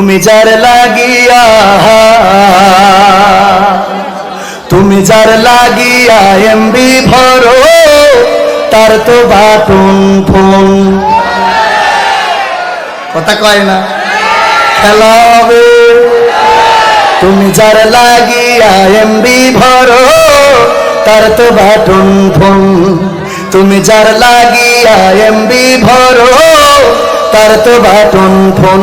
তুমি যার লাগিয়া, তুমি যার লাগিয়া এমবি ভরো, তার তো বাটন ফোন। কথা কয় না? খেলা হবে। তুমি যার লাগিয়া এমবি ভরো, তার তো বাটন ফোন। তুমি যার লাগিয়া এমবি ভরো, তার তো বাটন ফোন।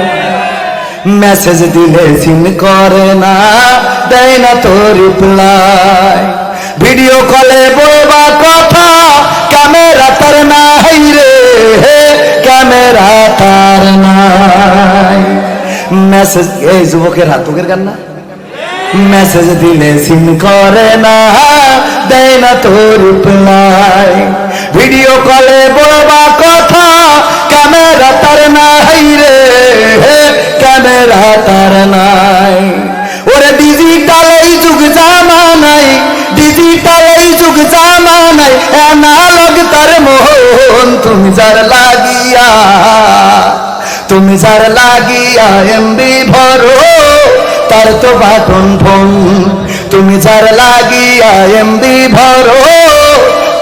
মেসেজ দিলে সিন করে না, দেয় না তো রিপ্লাই ভিডিও কলে বলবা কথা ক্যামেরা তার নাই রে ক্যামেরা তার নাই। মেসেজ এই যুবকের হাতুকের গান না মেসেজ দিলে সিন করে না, দেয় না তো রিপ্লাই ভিডিও কলে বলবা তার নাই। ওরে ডিজিটাল এই যুগ জামানাই ডিজিটাল এই যুগ জামানাই অ্যানালগ তার মোহন, তুমি যার লাগিয়া, তুমি যার লাগিয়া এমবি ভরো, তার তো বাটন ফোন তুমি যার লাগিয়া এমবি ভরো,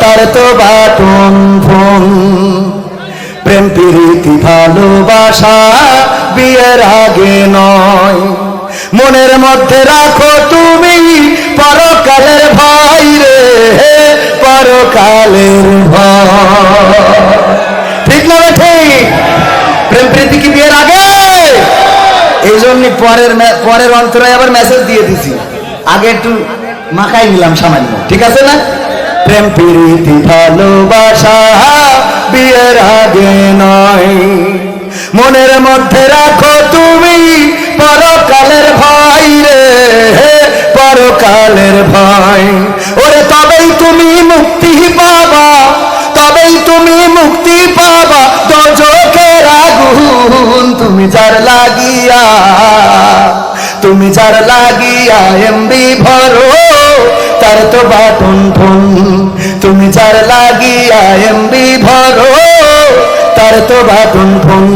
তার তো বাটন ফোন প্রেম, প্রীতি, ভালোবাসা বিয়ের আগে নয়। মনের মধ্যে রাখো তুমি পরকালের ভয় রে পরকালের ভয়। ঠিক না ঠিক? প্রেম প্রীতি কি বিয়ের আগে? এই জন্য পরের পরের অন্তরে আবার মেসেজ দিয়ে দিছি। আগে একটু মাখাই নিলাম সামান্য, ঠিক আছে না? প্রেম প্রীতি ভালোবাসা বিয়ের আগে মনের মধ্যে রাখো তুমি পরকালের ভয় রে। পরকালের ভয়। ওরে, তবেই তুমি মুক্তি পাবা। তবেই তুমি মুক্তি পাবা। দোজখের আগুন তুমি যার লাগিয়া। তুমি যার লাগিয়া এমবি ভরো, তার তো বাটন ফোন তুমি যার লাগিয়া এমবি ভরো তো ফোন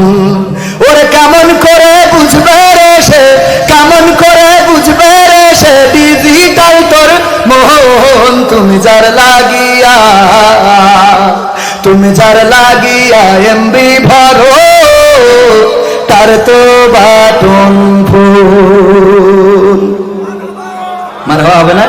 ওরে কেমন করে বুঝবে রে সে, কেমন করে বুঝবে রে সে ডিজিটাল তোর মোহন, তুমি যার লাগিয়া, তুমি যার লাগিয়া এমবি ভরো তার তো বাটন ফুল মানে হবে না?